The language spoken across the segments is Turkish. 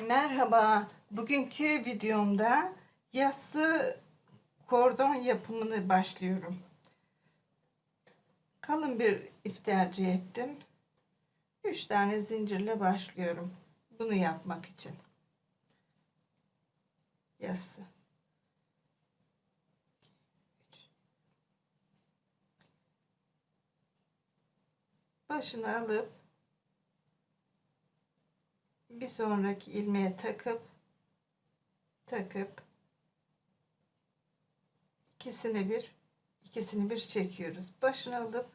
Merhaba. Bugünkü videomda yassı kordon yapımını başlıyorum. Kalın bir ip tercih ettim. 3 tane zincirle başlıyorum. Bunu yapmak için. Yassı. Başını alıp bir sonraki ilmeğe takıp takıp ikisini bir ikisini bir çekiyoruz. Başını alıp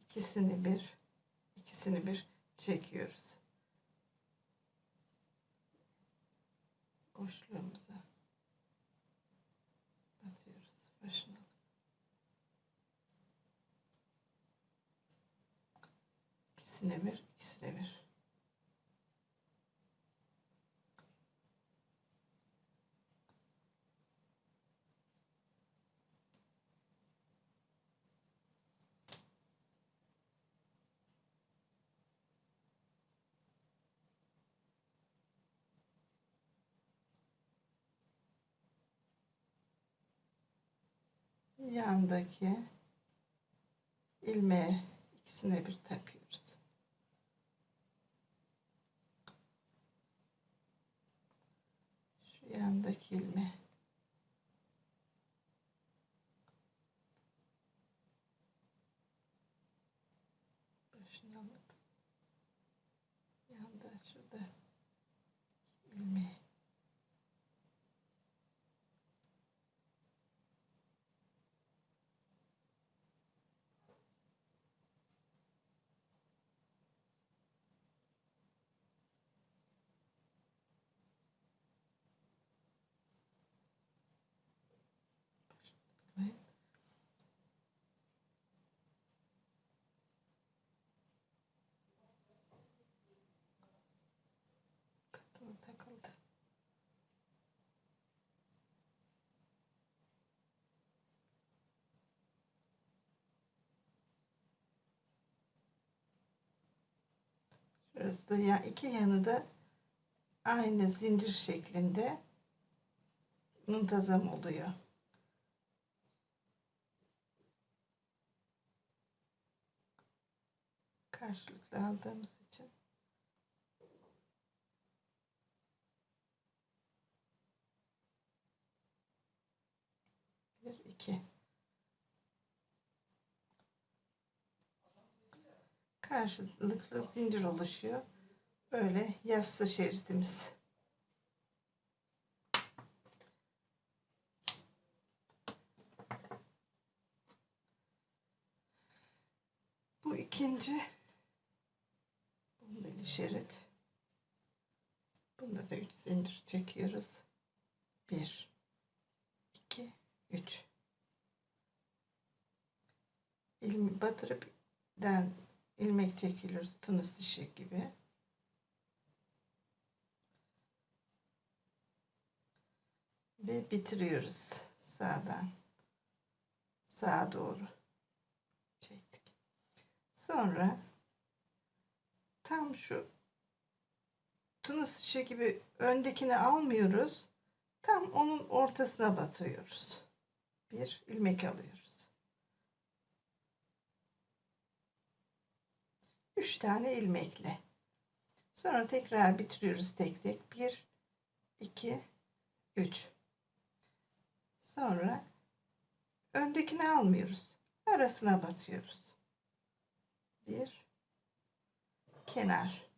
ikisini bir ikisini bir çekiyoruz. Boşluğumuza batıyoruz başına. İkisine bir, ikisine bir. Yandaki ilmeğe ikisine bir takıyoruz. Şu yandaki ilmeğe başını alıp yanda şurada ilmeği Takıldı. Şurası ya iki yanı da aynı zincir şeklinde muntazam oluyor. Karşılıklı aldığımız için. Bir, iki. Karşılıklı zincir oluşuyor. Böyle yassı şeridimiz. Bu ikinci bombeli şerit. Bunda da üç zincir çekiyoruz. Bir, 2 3 ilmi batırıp den ilmek çekiyoruz tunus dişi gibi ve bitiriyoruz sağdan sağa doğru çektik sonra tam şu tunus dişi gibi öndekini almıyoruz Tam onun ortasına batıyoruz. Bir ilmek alıyoruz. Üç tane ilmekle. Sonra tekrar bitiriyoruz tek tek. Bir, iki, üç. Sonra öndekini almıyoruz. Arasına batıyoruz. Bir, kenar.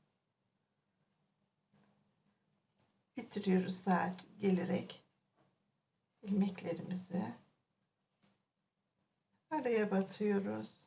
bitiriyoruz sağa gelerek ilmeklerimizi araya batıyoruz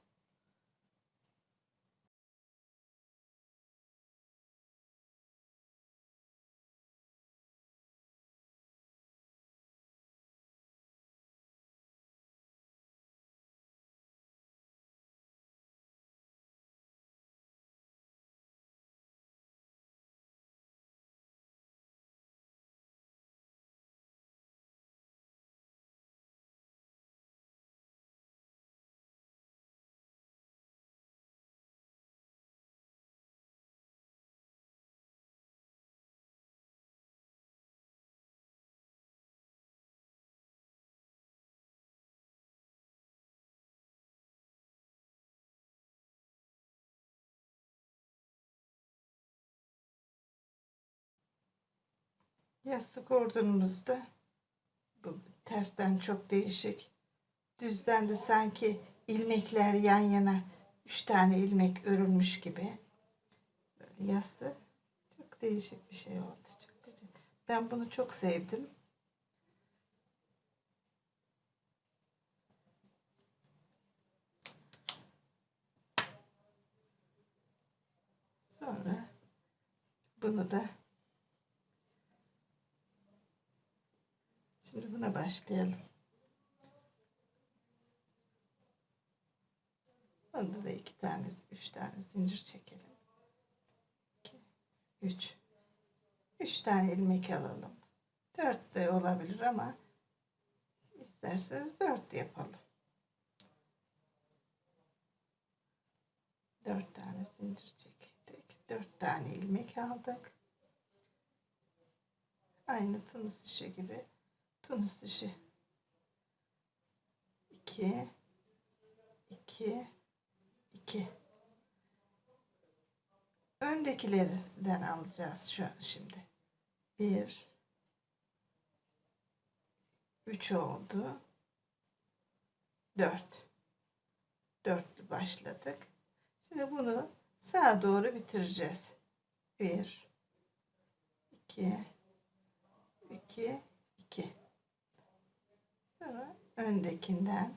Yastık ordunumuzda bu tersten çok değişik. Düzden de sanki ilmekler yan yana üç tane ilmek örülmüş gibi. Böyle yassı çok değişik bir şey oldu. Çok güzel. Ben bunu çok sevdim. Sonra bunu da buna başlayalım. Bunda da iki tane, üç tane zincir çekelim. İki, üç. Üç tane ilmek alalım. Dört de olabilir ama isterseniz dört yapalım. Dört tane zincir çektik. Dört tane ilmek aldık. Aynı tunus işi gibi. Tunus işi. İki. iki, iki. Öndekilerden alacağız şu an şimdi. Bir. Üç oldu. Dört. Dörtlü başladık. Şimdi bunu sağa doğru bitireceğiz. Bir, iki, iki, iki. Sonra öndekinden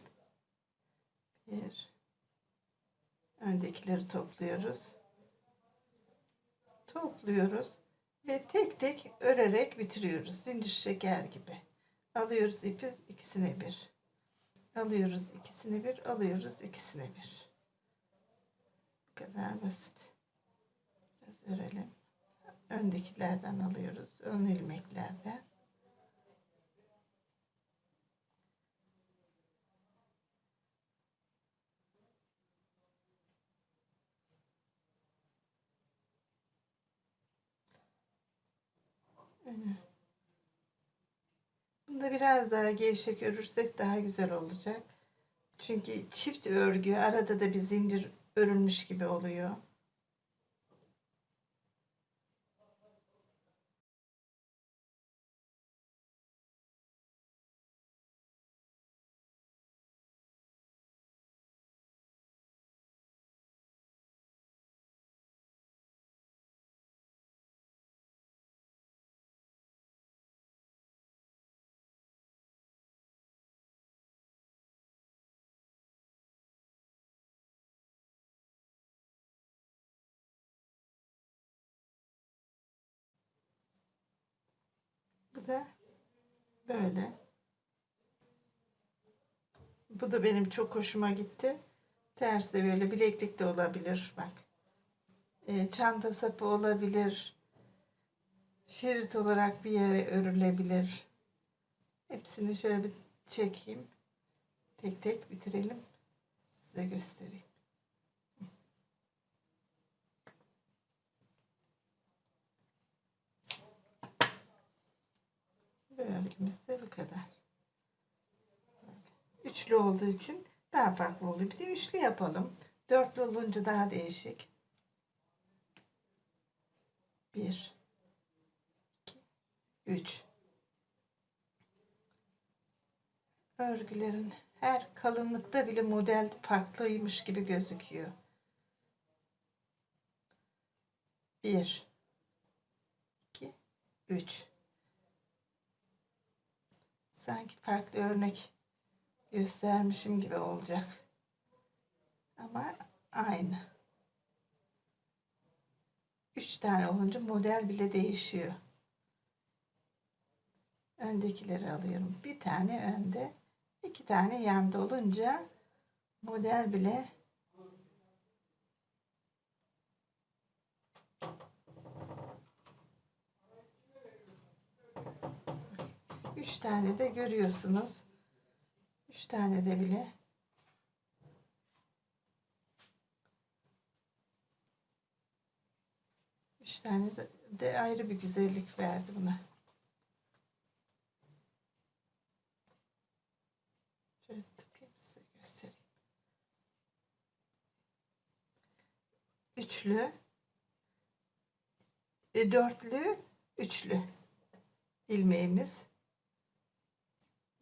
bir, öndekileri topluyoruz. Topluyoruz ve tek tek örerek bitiriyoruz. Zincir şeker gibi. Alıyoruz ipi ikisine bir. Alıyoruz ikisine bir, alıyoruz ikisine bir. Bu kadar basit. Biraz örelim. Öndekilerden alıyoruz. Ön ilmeklerden. Öyle. Bunu da biraz daha gevşek örürsek daha güzel olacak. Çünkü çift örgü arada da bir zincir örülmüş gibi oluyor. Da böyle. Bu da benim çok hoşuma gitti. Ters de böyle bileklik de olabilir. Bak. Ee, çanta sapı olabilir. Şerit olarak bir yere örülebilir. Hepsini şöyle bir çekeyim. Tek tek bitirelim. Size göstereyim. Örgümüz de bu kadar. Üçlü olduğu için daha farklı oluyor. Bir de üçlü yapalım. Dörtlü olunca daha değişik. Bir, iki, üç. Örgülerin her kalınlıkta bile model farklıymış gibi gözüküyor. Bir, iki, üç sanki farklı örnek göstermişim gibi olacak. Ama aynı. Üç tane olunca model bile değişiyor. Öndekileri alıyorum. Bir tane önde, iki tane yanda olunca model bile Üç tane de görüyorsunuz. Üç tane de bile. Üç tane de, de ayrı bir güzellik verdi buna. Şöyle tıkayım size göstereyim. Üçlü, e, dörtlü, üçlü. ilmeğimiz.